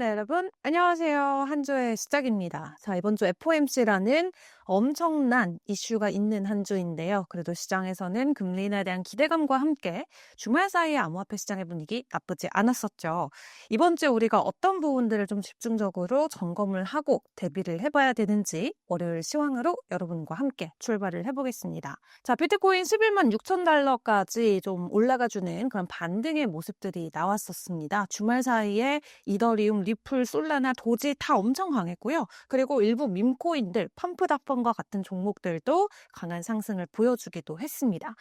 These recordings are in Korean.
네, 여러분, 안녕하세요. 한 주의 시작입니다. 자, 이번 주 FOMC라는 엄청난 이슈가 있는 한 주인데요. 그래도 시장에서는 금리 인하에 대한 기대감과 함께 주말 사이에 암호화폐 시장의 분위기 나쁘지 않았었죠. 이번 주에 우리가 어떤 부분들을 좀 집중적으로 점검을 하고 대비를 해봐야 되는지 월요일 시황으로 여러분과 함께 출발을 해보겠습니다. 자, 비트코인 11만 6천 달러까지 좀 올라가주는 그런 반등의 모습들이 나왔었습니다. 주말 사이에 이더리움, 리플, 솔라나, 도지 다 엄청 강했고요. 그리고 일부 밈코인들, 펌프닷컴과 같은 종목들도 강한 상승을 보여주기도 했습니다.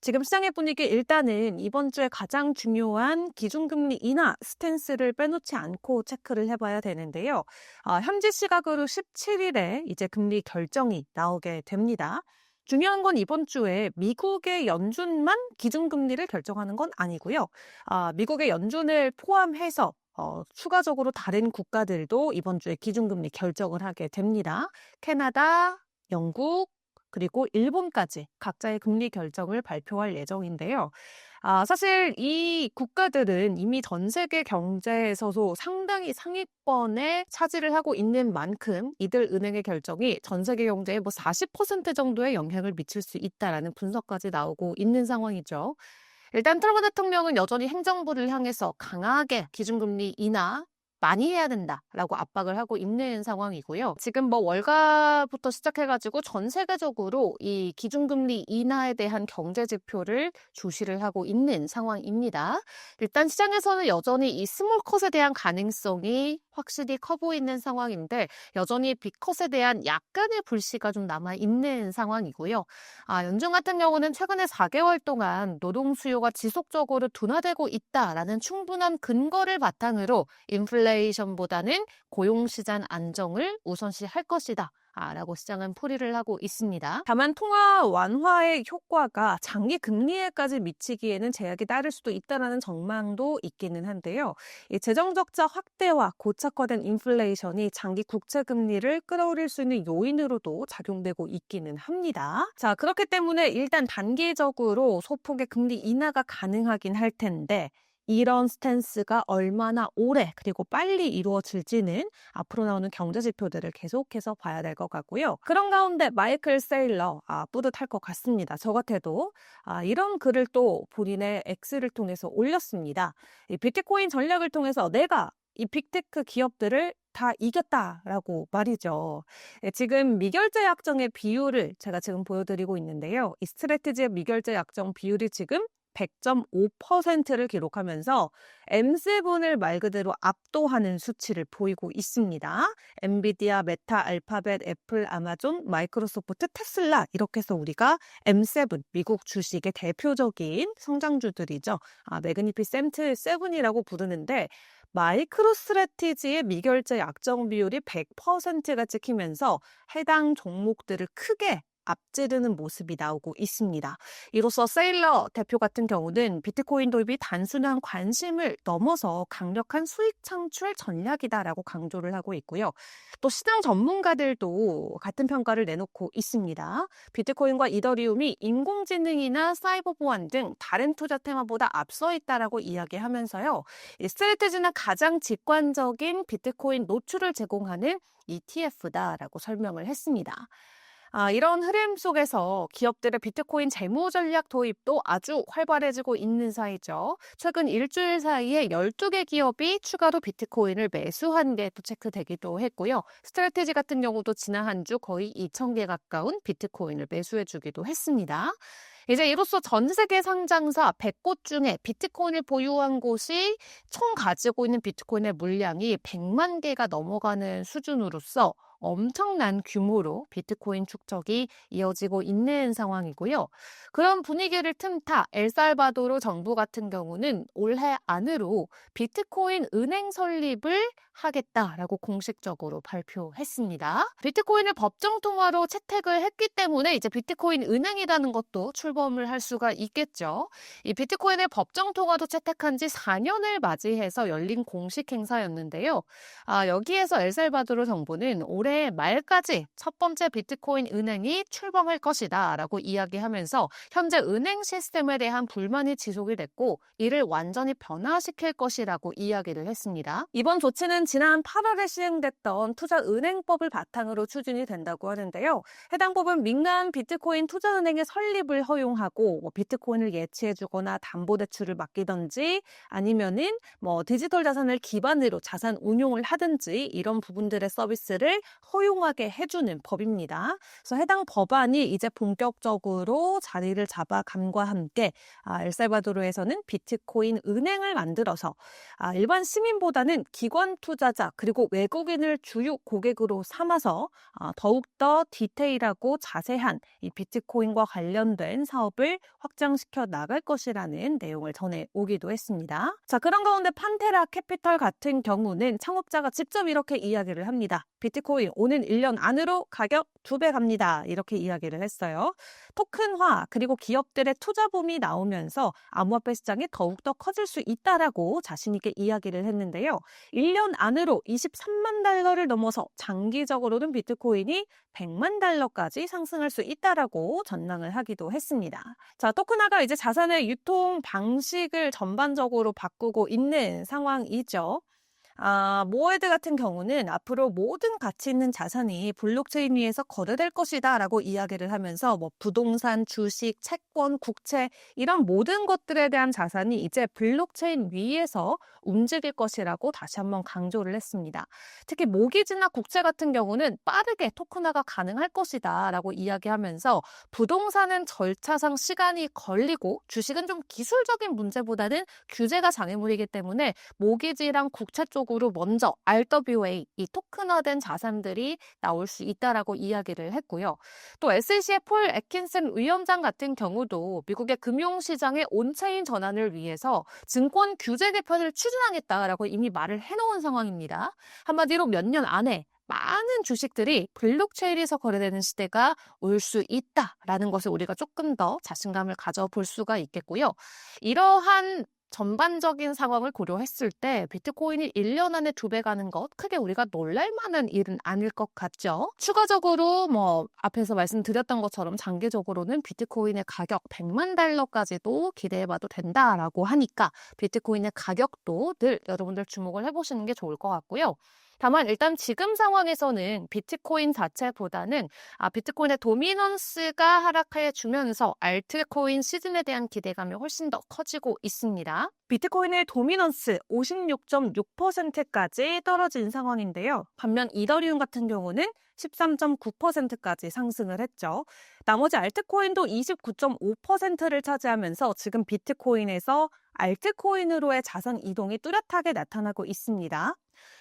지금 시장의 분위기 일단은 이번 주에 가장 중요한 기준금리 인하 스탠스를 빼놓지 않고 체크를 해봐야 되는데요. 아, 현지 시각으로 17일에 이제 금리 결정이 나오게 됩니다. 중요한 건 이번 주에 미국의 연준만 기준금리를 결정하는 건 아니고요. 아, 미국의 연준을 포함해서 어, 추가적으로 다른 국가들도 이번 주에 기준금리 결정을 하게 됩니다. 캐나다, 영국, 그리고 일본까지 각자의 금리 결정을 발표할 예정인데요. 아, 사실 이 국가들은 이미 전 세계 경제에서도 상당히 상위권에 차지를 하고 있는 만큼 이들 은행의 결정이 전 세계 경제에 뭐 40% 정도의 영향을 미칠 수 있다라는 분석까지 나오고 있는 상황이죠. 일단 트럼프 대통령은 여전히 행정부를 향해서 강하게 기준금리 인하 많이 해야 된다라고 압박을 하고 있는 상황이고요. 지금 뭐 월가부터 시작해가지고 전 세계적으로 이 기준금리 인하에 대한 경제 지표를 주시를 하고 있는 상황입니다. 일단 시장에서는 여전히 이 스몰컷에 대한 가능성이 확실히 커 보이는 상황인데 여전히 빅컷에 대한 약간의 불씨가 좀 남아 있는 상황이고요. 아, 연준 같은 경우는 최근에 4개월 동안 노동 수요가 지속적으로 둔화되고 있다라는 충분한 근거를 바탕으로 인플레 이션보다는 고용시장 안정을 우선시할 것이다. 라고 시장은 풀이를 하고 있습니다. 다만 통화 완화의 효과가 장기 금리에까지 미치기에는 제약이 따를 수도 있다는 전망도 있기는 한데요. 재정 적자 확대와 고착화된 인플레이션이 장기 국채 금리를 끌어올릴 수 있는 요인으로도 작용되고 있기는 합니다. 자, 그렇기 때문에 일단 단기적으로 소폭의 금리 인하가 가능하긴 할 텐데 이런 스탠스가 얼마나 오래 그리고 빨리 이루어질지는 앞으로 나오는 경제 지표들을 계속해서 봐야 될 것 같고요. 그런 가운데 마이클 세일러 아, 뿌듯할 것 같습니다. 저 같아도 아, 이런 글을 또 본인의 X를 통해서 올렸습니다. 이 비트코인 전략을 통해서 내가 이 빅테크 기업들을 다 이겼다라고 말이죠. 예, 지금 미결제 약정의 비율을 제가 지금 보여드리고 있는데요. 이 스트레티지의 미결제 약정 비율이 지금 100.5%를 기록하면서 M7을 말 그대로 압도하는 수치를 보이고 있습니다. 엔비디아, 메타, 알파벳, 애플, 아마존, 마이크로소프트, 테슬라 이렇게 해서 우리가 M7 미국 주식의 대표적인 성장주들이죠. 아, 매그니피 샘트 7이라고 부르는데 마이크로 스트레티지의 미결제 약정 비율이 100%가 찍히면서 해당 종목들을 크게 앞지르는 모습이 나오고 있습니다. 이로써 세일러 대표 같은 경우는 비트코인 도입이 단순한 관심을 넘어서 강력한 수익 창출 전략이다라고 강조를 하고 있고요. 또 시장 전문가들도 같은 평가를 내놓고 있습니다. 비트코인과 이더리움이 인공지능이나 사이버 보안 등 다른 투자 테마보다 앞서 있다라고 이야기하면서요. 스트레테지는 가장 직관적인 비트코인 노출을 제공하는 ETF다라고 설명을 했습니다. 아, 이런 흐름 속에서 기업들의 비트코인 재무 전략 도입도 아주 활발해지고 있는 사이죠. 최근 일주일 사이에 12개 기업이 추가로 비트코인을 매수한 게 또 체크되기도 했고요. 스트레테지 같은 경우도 지난 한 주 거의 2,000개 가까운 비트코인을 매수해 주기도 했습니다. 이제 이로써 전 세계 상장사 100곳 중에 비트코인을 보유한 곳이 총 가지고 있는 비트코인의 물량이 100만 개가 넘어가는 수준으로서 엄청난 규모로 비트코인 축적이 이어지고 있는 상황이고요. 그런 분위기를 틈타 엘살바도르 정부 같은 경우는 올해 안으로 비트코인 은행 설립을 하겠다라고 공식적으로 발표했습니다. 비트코인을 법정 통화로 채택을 했기 때문에 이제 비트코인 은행이라는 것도 출범을 할 수가 있겠죠. 이 비트코인의 법정 통화도 채택한 지 4년을 맞이해서 열린 공식 행사였는데요. 아, 여기에서 엘살바도르 정부는 올해 올해 말까지 첫 번째 비트코인 은행이 출범할 것이다 라고 이야기하면서 현재 은행 시스템에 대한 불만이 지속이 됐고 이를 완전히 변화시킬 것이라고 이야기를 했습니다. 이번 조치는 지난 8월에 시행됐던 투자은행법을 바탕으로 추진이 된다고 하는데요. 해당 법은 민간 비트코인 투자은행의 설립을 허용하고 뭐 비트코인을 예치해주거나 담보대출을 맡기던지 아니면은 뭐 디지털 자산을 기반으로 자산 운용을 하든지 이런 부분들의 서비스를 허용하게 해주는 법입니다. 그래서 해당 법안이 이제 본격적으로 자리를 잡아감과 함께 아, 엘살바도르에서는 비트코인 은행을 만들어서 아, 일반 시민보다는 기관 투자자 그리고 외국인을 주요 고객으로 삼아서 아, 더욱더 디테일하고 자세한 이 비트코인과 관련된 사업을 확장시켜 나갈 것이라는 내용을 전해 오기도 했습니다. 자, 그런 가운데 판테라 캐피털 같은 경우는 창업자가 직접 이렇게 이야기를 합니다. 비트코인 오는 1년 안으로 가격 2배 갑니다. 이렇게 이야기를 했어요. 토큰화 그리고 기업들의 투자붐이 나오면서 암호화폐 시장이 더욱더 커질 수 있다라고 자신있게 이야기를 했는데요. 1년 안으로 23만 달러를 넘어서 장기적으로는 비트코인이 100만 달러까지 상승할 수 있다라고 전망을 하기도 했습니다. 자, 토큰화가 이제 자산의 유통 방식을 전반적으로 바꾸고 있는 상황이죠. 아, 모에드 같은 경우는 앞으로 모든 가치 있는 자산이 블록체인 위에서 거래될 것이다 라고 이야기를 하면서 뭐 부동산, 주식, 채권, 국채 이런 모든 것들에 대한 자산이 이제 블록체인 위에서 움직일 것이라고 다시 한번 강조를 했습니다. 특히 모기지나 국채 같은 경우는 빠르게 토큰화가 가능할 것이다 라고 이야기하면서 부동산은 절차상 시간이 걸리고 주식은 좀 기술적인 문제보다는 규제가 장애물이기 때문에 모기지랑 국채 쪽 쪽으로 먼저 RWA, 이 토큰화된 자산들이 나올 수 있다라고 이야기를 했고요. 또 SEC의 폴 애킨슨 위원장 같은 경우도 미국의 금융시장의 온체인 전환을 위해서 증권 규제 개편을 추진하겠다라고 이미 말을 해놓은 상황입니다. 한마디로 몇 년 안에 많은 주식들이 블록체인에서 거래되는 시대가 올 수 있다라는 것을 우리가 조금 더 자신감을 가져볼 수가 있겠고요. 이러한 전반적인 상황을 고려했을 때 비트코인이 1년 안에 두 배 가는 것 크게 우리가 놀랄 만한 일은 아닐 것 같죠. 추가적으로 뭐 앞에서 말씀드렸던 것처럼 장기적으로는 비트코인의 가격 100만 달러까지도 기대해봐도 된다라고 하니까 비트코인의 가격도 늘 여러분들 주목을 해보시는 게 좋을 것 같고요. 다만 일단 지금 상황에서는 비트코인 자체보다는 아, 비트코인의 도미넌스가 하락해 주면서 알트코인 시즌에 대한 기대감이 훨씬 더 커지고 있습니다. 비트코인의 도미넌스 56.6%까지 떨어진 상황인데요. 반면 이더리움 같은 경우는 13.9%까지 상승을 했죠. 나머지 알트코인도 29.5%를 차지하면서 지금 비트코인에서 알트코인으로의 자산 이동이 뚜렷하게 나타나고 있습니다.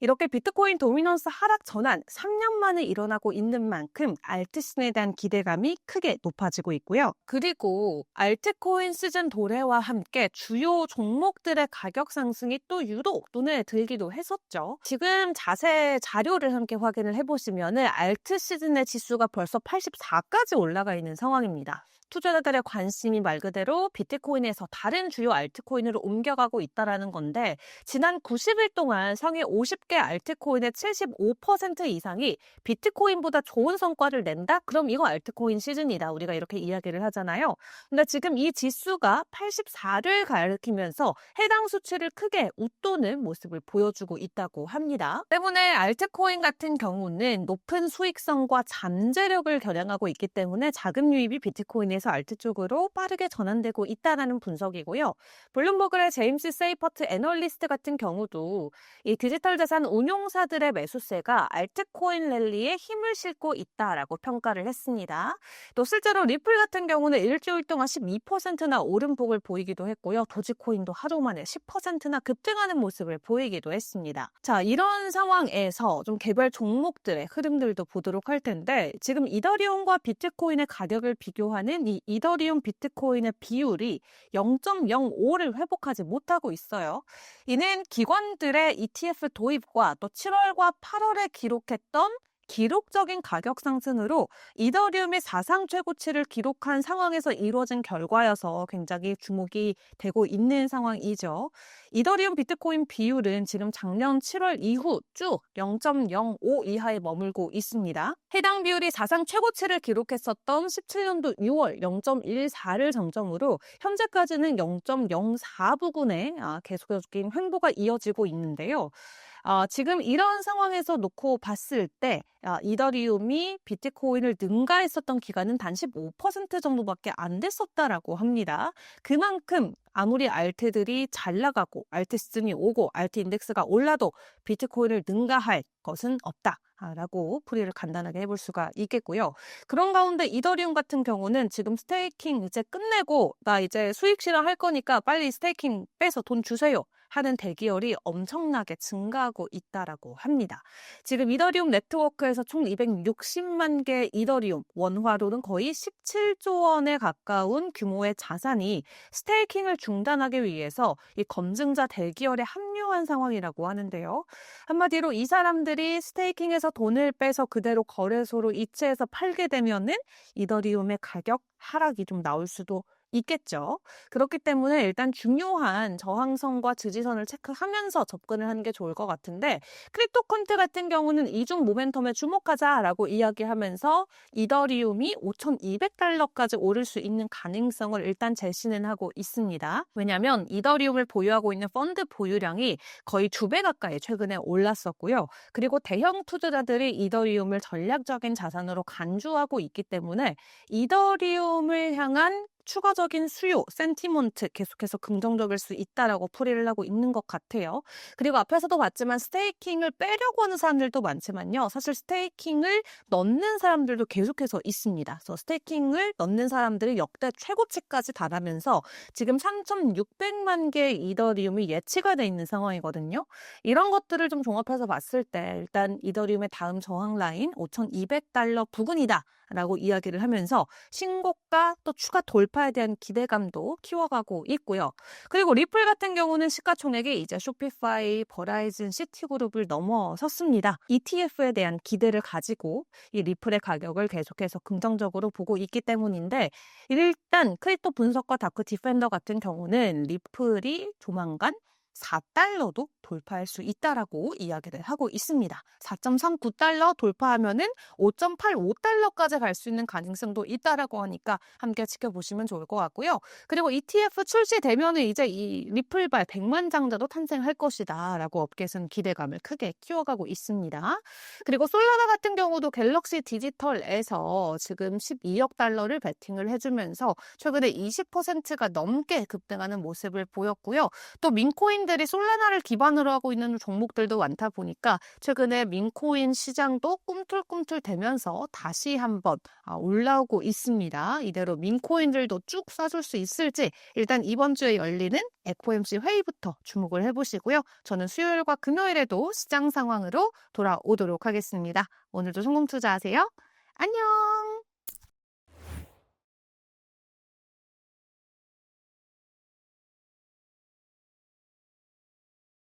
이렇게 비트코인 도미넌스 하락 전환 3년 만에 일어나고 있는 만큼 알트신에 대한 기대감이 크게 높아지고 있고요. 그리고 알트코인 시즌 도래와 함께 주요 종목들의 가격 상승이 또 유독 눈에 들기도 했었죠. 지금 자세 자료를 함께 확인을 해보시면 알트 시즌의 지수가 벌써 84까지 올라가 있는 상황입니다. 투자자들의 관심이 말 그대로 비트코인에서 다른 주요 알트코인으로 옮겨가고 있다라는 건데 지난 90일 동안 상위 50개 알트코인의 75% 이상이 비트코인보다 좋은 성과를 낸다? 그럼 이거 알트코인 시즌이다. 우리가 이렇게 이야기를 하잖아요. 근데 지금 이 지수가 84를 가리키면서 해당 수치를 크게 웃도는 모습을 보여주고 있다고 합니다. 때문에 알트코인 같은 경우는 높은 수익성과 잠재력을 겨냥하고 있기 때문에 자금 유입이 비트코인에 에서 알트 쪽으로 빠르게 전환되고 있다는 분석이고요. 블룸버그의 제임스 세이퍼트 애널리스트 같은 경우도 이 디지털 자산 운용사들의 매수세가 알트 코인 랠리에 힘을 싣고 있다라고 평가를 했습니다. 또 실제로 리플 같은 경우는 일주일 동안 12%나 오름폭을 보이기도 했고요. 도지코인도 하루 만에 10%나 급등하는 모습을 보이기도 했습니다. 자, 이런 상황에서 좀 개별 종목들의 흐름들도 보도록 할 텐데 지금 이더리움과 비트코인의 가격을 비교하는 이 이더리움 비트코인의 비율이 0.05를 회복하지 못하고 있어요. 이는 기관들의 ETF 도입과 또 7월과 8월에 기록했던 기록적인 가격 상승으로 이더리움이 사상 최고치를 기록한 상황에서 이루어진 결과여서 굉장히 주목이 되고 있는 상황이죠. 이더리움 비트코인 비율은 지금 작년 7월 이후 쭉 0.05 이하에 머물고 있습니다. 해당 비율이 사상 최고치를 기록했었던 17년도 6월 0.14를 정점으로 현재까지는 0.04 부근에 아, 계속적인 횡보가 이어지고 있는데요. 아, 지금 이런 상황에서 놓고 봤을 때 아, 이더리움이 비트코인을 능가했었던 기간은 단 15% 정도밖에 안 됐었다라고 합니다. 그만큼 아무리 알트들이 잘 나가고 알트 시즌이 오고 알트 인덱스가 올라도 비트코인을 능가할 것은 없다. 라고 풀이를 간단하게 해볼 수가 있겠고요. 그런 가운데 이더리움 같은 경우는 지금 스테이킹 이제 끝내고 나 이제 수익 실현할 거니까 빨리 스테이킹 빼서 돈 주세요. 하는 대기열이 엄청나게 증가하고 있다라고 합니다. 지금 이더리움 네트워크에서 총 260만 개 이더리움 원화로는 거의 17조 원에 가까운 규모의 자산이 스테이킹을 중단하기 위해서 이 검증자 대기열에 합류한 상황이라고 하는데요. 한마디로 이 사람들이 스테이킹에서 돈을 빼서 그대로 거래소로 이체해서 팔게 되면은 이더리움의 가격 하락이 좀 나올 수도 있겠죠. 그렇기 때문에 일단 중요한 저항선과 지지선을 체크하면서 접근을 하는 게 좋을 것 같은데 크립토 콘트 같은 경우는 이중 모멘텀에 주목하자라고 이야기하면서 이더리움이 5,200달러까지 오를 수 있는 가능성을 일단 제시는 하고 있습니다. 왜냐하면 이더리움을 보유하고 있는 펀드 보유량이 거의 두 배 가까이 최근에 올랐었고요. 그리고 대형 투자자들이 이더리움을 전략적인 자산으로 간주하고 있기 때문에 이더리움을 향한 추가적인 수요, 센티먼트 계속해서 긍정적일 수 있다라고 풀이를 하고 있는 것 같아요. 그리고 앞에서도 봤지만 스테이킹을 빼려고 하는 사람들도 많지만요. 사실 스테이킹을 넣는 사람들도 계속해서 있습니다. 그래서 스테이킹을 넣는 사람들이 역대 최고치까지 달하면서 지금 3,600만 개의 이더리움이 예치가 돼 있는 상황이거든요. 이런 것들을 좀 종합해서 봤을 때 일단 이더리움의 다음 저항 라인 5,200달러 부근이다. 라고 이야기를 하면서 신고가 또 추가 돌파에 대한 기대감도 키워가고 있고요. 그리고 리플 같은 경우는 시가총액이 이제 쇼피파이, 버라이즌, 시티그룹을 넘어섰습니다. ETF에 대한 기대를 가지고 이 리플의 가격을 계속해서 긍정적으로 보고 있기 때문인데 일단 크립토 분석과 다크 디펜더 같은 경우는 리플이 조만간 4달러도 돌파할 수 있다라고 이야기를 하고 있습니다. 4.39달러 돌파하면은 5.85달러까지 갈 수 있는 가능성도 있다라고 하니까 함께 지켜보시면 좋을 것 같고요. 그리고 ETF 출시되면은 이제 이 리플발 100만 장자도 탄생할 것이다라고 업계에서는 기대감을 크게 키워가고 있습니다. 그리고 솔라나 같은 경우도 갤럭시 디지털에서 지금 12억 달러를 베팅을 해주면서 최근에 20%가 넘게 급등하는 모습을 보였고요. 또 민코인 코인들이 솔라나를 기반으로 하고 있는 종목들도 많다 보니까 최근에 민코인 시장도 꿈틀꿈틀 되면서 다시 한번 아, 올라오고 있습니다. 이대로 민코인들도 쭉 쏴줄 수 있을지 일단 이번 주에 열리는 FOMC 회의부터 주목을 해보시고요. 저는 수요일과 금요일에도 시장 상황으로 돌아오도록 하겠습니다. 오늘도 성공 투자하세요. 안녕!